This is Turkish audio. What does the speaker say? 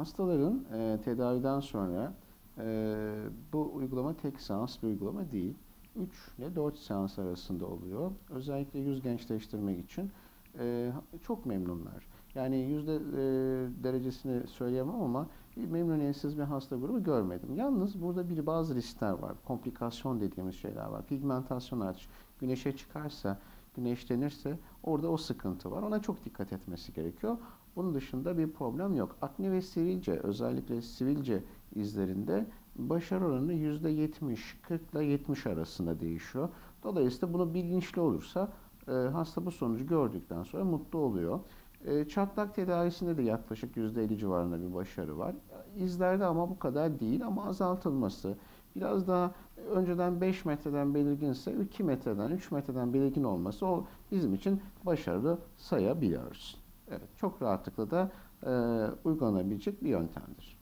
hastaların e, tedaviden sonra e, bu uygulama tek seans bir uygulama değil. 3 ile 4 seans arasında oluyor. Özellikle yüz gençleştirmek için e, çok memnunlar. Yani yüzde e, derecesini söyleyemem ama memnuniyetsiz bir hasta grubu görmedim. Yalnız burada bir bazı riskler var. Komplikasyon dediğimiz şeyler var. Pigmentasyon artış. Güneşe çıkarsa, güneşlenirse orada o sıkıntı var. Ona çok dikkat etmesi gerekiyor. Bunun dışında bir problem yok. Akne ve sivilce, özellikle sivilce izlerinde başarı oranı %70, 40 ile 70 arasında değişiyor. Dolayısıyla bunu bilinçli olursa e, hasta bu sonucu gördükten sonra mutlu oluyor. E, çatlak tedavisinde de yaklaşık %50 civarında bir başarı var. İzlerde ama bu kadar değil ama azaltılması, biraz daha önceden 5 metreden belirginse 2 metreden, 3 metreden belirgin olması o bizim için başarılı sayabiliyoruz. Çok rahatlıkla da e, uygulanabilecek bir yöntemdir.